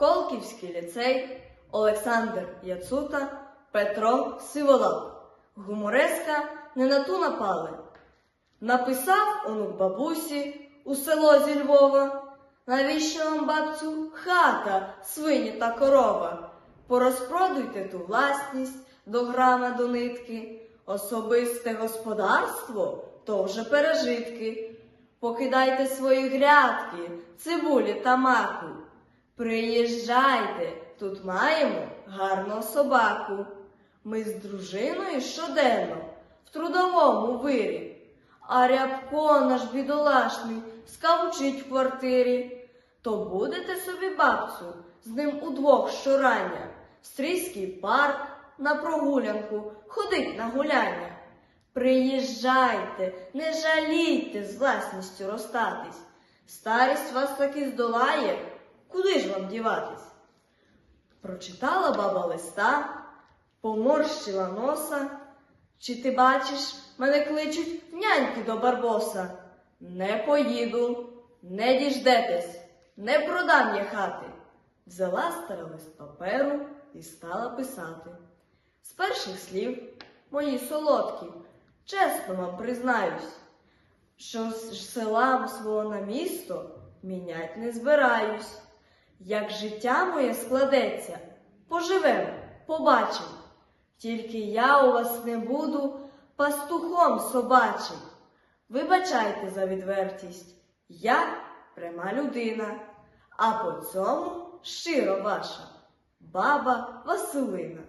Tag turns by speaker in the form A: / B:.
A: Колківський ліцей, Олександр Яцута, Петро Сиволап. Гумореска не на ту напали. Написав онук бабусі у село зі Львова. Навіщо вам, бабцю, хата, свині та корова? Порозпродуйте ту власність до грама до нитки, особисте господарство то вже пережитки. Покидайте свої грядки, цибулі та маку. Приїжджайте, тут маємо гарну собаку. Ми з дружиною щоденно в трудовому вирі. А рябко наш бідолашний скавчить в квартирі. То будете собі, бабцю, з ним удвох щорання, в стрійський парк на прогулянку, ходить на гуляння. Приїжджайте, не жалійте з власністю розстатись. Старість вас таки здолає, куди ж вам діватись? Прочитала баба листа, поморщила носа. Чи ти бачиш, мене кличуть няньки до барбоса? Не поїду, не діждетесь, не продам я хати. Взяла старий лист паперу і стала писати. З перших слів, мої солодкі, чесно вам признаюсь, що з села свого на місто мінять не збираюсь. Як життя моє складеться, поживем, побачим. Тільки я у вас не буду пастухом собачим. Вибачайте за відвертість, я пряма людина, а по цьому щиро ваша баба Василина.